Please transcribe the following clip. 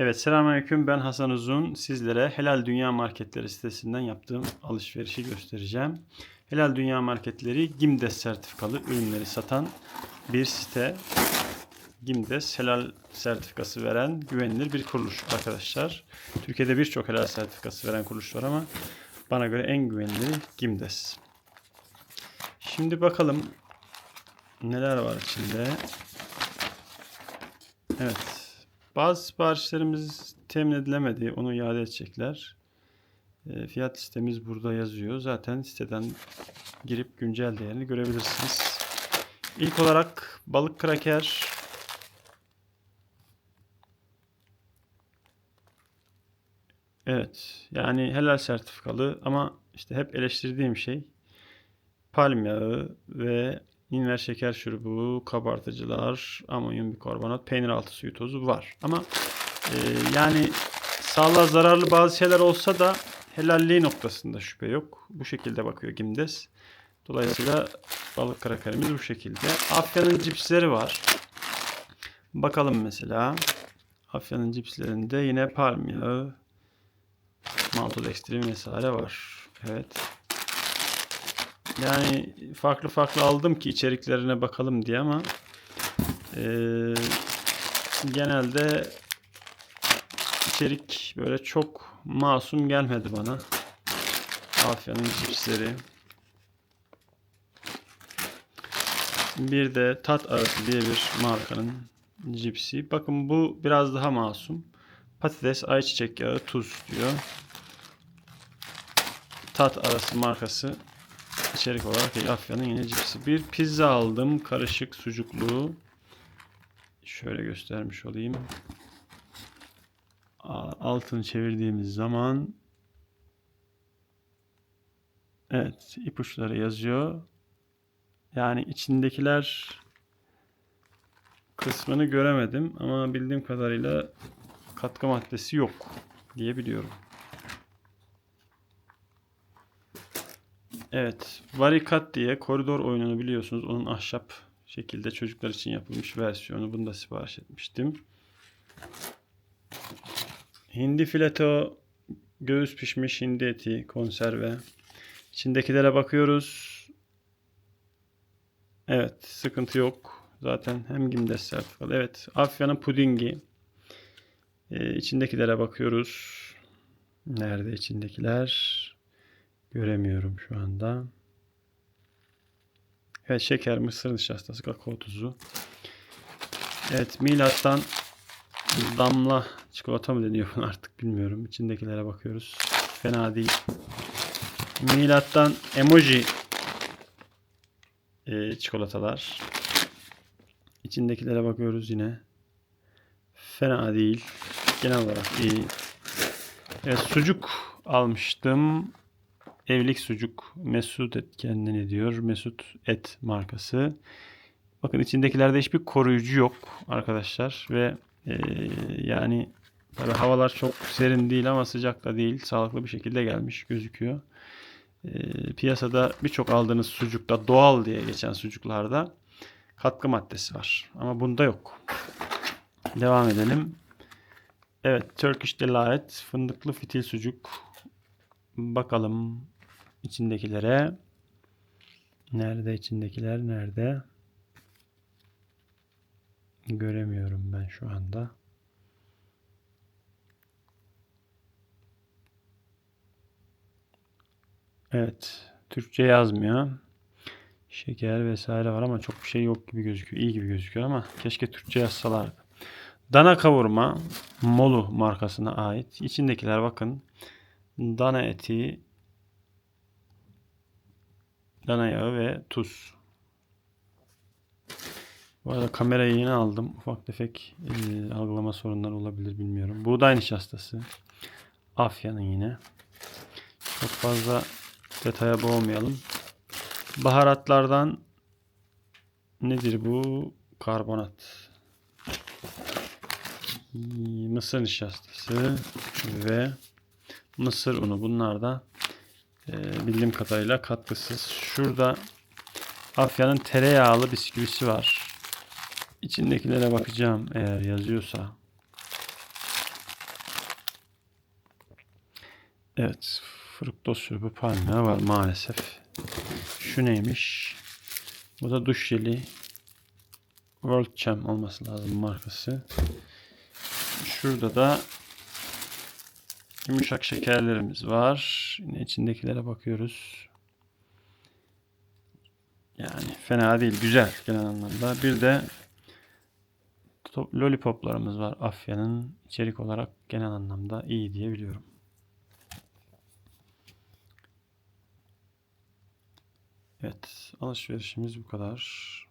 Evet, selamünaleyküm. Ben Hasan Uzun. Sizlere Helal Dünya Marketleri sitesinden yaptığım alışverişi göstereceğim. Helal Dünya Marketleri Gimdes sertifikalı ürünleri satan bir site. Gimdes helal sertifikası veren güvenilir bir kuruluş arkadaşlar. Türkiye'de birçok helal sertifikası veren kuruluş var ama bana göre en güveniliri Gimdes. Şimdi bakalım neler var içinde. Evet. Bazı siparişlerimiz temin edilemedi. Onu iade edecekler. E, fiyat listemiz burada yazıyor. Zaten siteden girip güncel değerini görebilirsiniz. İlk olarak balık kraker. Evet. Yani helal sertifikalı ama işte hep eleştirdiğim şey palm yağı ve inver şeker şurubu, kabartıcılar, amonyum bikarbonat, peynir altı suyu tozu var. Ama e, yani sağlığa zararlı bazı şeyler olsa da helalliği noktasında şüphe yok. Bu şekilde bakıyor Gimdes. Dolayısıyla balık krakerimiz bu şekilde. Afya'nın cipsleri var. Bakalım mesela. Afya'nın cipslerinde yine palm yağı, maltodextrin vesaire var. Evet. Yani farklı farklı aldım ki içeriklerine bakalım diye ama eee, genelde içerik böyle çok masum gelmedi bana. Afya'nın cipsleri. Bir de tat arası diye bir markanın cipsi. Bakın bu biraz daha masum. Patates, ayçiçek yağı, tuz diyor. Tat arası markası içerik olarak Afya'nın yine cipsi. Bir pizza aldım. Karışık sucuklu. Şöyle göstermiş olayım. Altını çevirdiğimiz zaman Evet, ipuçları yazıyor. Yani içindekiler kısmını göremedim ama bildiğim kadarıyla katkı maddesi yok diye biliyorum. Evet. Varikat diye koridor oyununu biliyorsunuz. Onun ahşap şekilde çocuklar için yapılmış versiyonu. Bunu da sipariş etmiştim. Hindi fileto, göğüs pişmiş hindi eti, konserve. İçindekilere bakıyoruz. Evet, sıkıntı yok. Zaten hem Gimdes sertifikalı. Evet, Afya'nın pudingi. Ee, içindekilere bakıyoruz. Nerede içindekiler? Göremiyorum şu anda. Evet şeker, mısır nişastası, kakao tuzu. Evet milattan damla çikolata mı deniyor buna artık bilmiyorum. İçindekilere bakıyoruz. Fena değil. Milattan emoji e, çikolatalar. İçindekilere bakıyoruz yine. Fena değil. Genel olarak iyi. Evet, sucuk almıştım. Evlilik sucuk Mesut et kendini diyor. Mesut et markası. Bakın içindekilerde hiçbir koruyucu yok arkadaşlar ve e, yani tabii havalar çok serin değil ama sıcak da değil. Sağlıklı bir şekilde gelmiş gözüküyor. E, piyasada birçok aldığınız sucukta doğal diye geçen sucuklarda katkı maddesi var. Ama bunda yok. Devam edelim. Evet Turkish Delight fındıklı fitil sucuk. Bakalım içindekilere. Nerede içindekiler? Nerede? Göremiyorum ben şu anda. Evet. Türkçe yazmıyor. Şeker vesaire var ama çok bir şey yok gibi gözüküyor. İyi gibi gözüküyor ama keşke Türkçe yazsalardı. Dana kavurma Molu markasına ait. İçindekiler bakın. Dana eti, dana yağı ve tuz. Bu arada kamerayı yeni aldım. Ufak tefek e, algılama sorunları olabilir bilmiyorum. Buğday nişastası. Afya'nın yine. Çok fazla detaya boğmayalım. Baharatlardan nedir bu? Karbonat. Mısır nişastası ve mısır unu. Bunlar da e, bildiğim kadarıyla katkısız. Şurada Afya'nın tereyağlı bisküvisi var. İçindekilere bakacağım eğer yazıyorsa. Evet. Fruktoz şurubu palmiye var maalesef. Şu neymiş? Bu da duş jeli. World Champ olması lazım markası. Şurada da yumuşak şekerlerimiz var. Yine içindekilere bakıyoruz. Yani fena değil. Güzel genel anlamda. Bir de top- lollipoplarımız var. Afya'nın içerik olarak genel anlamda iyi diye biliyorum. Evet. Alışverişimiz bu kadar.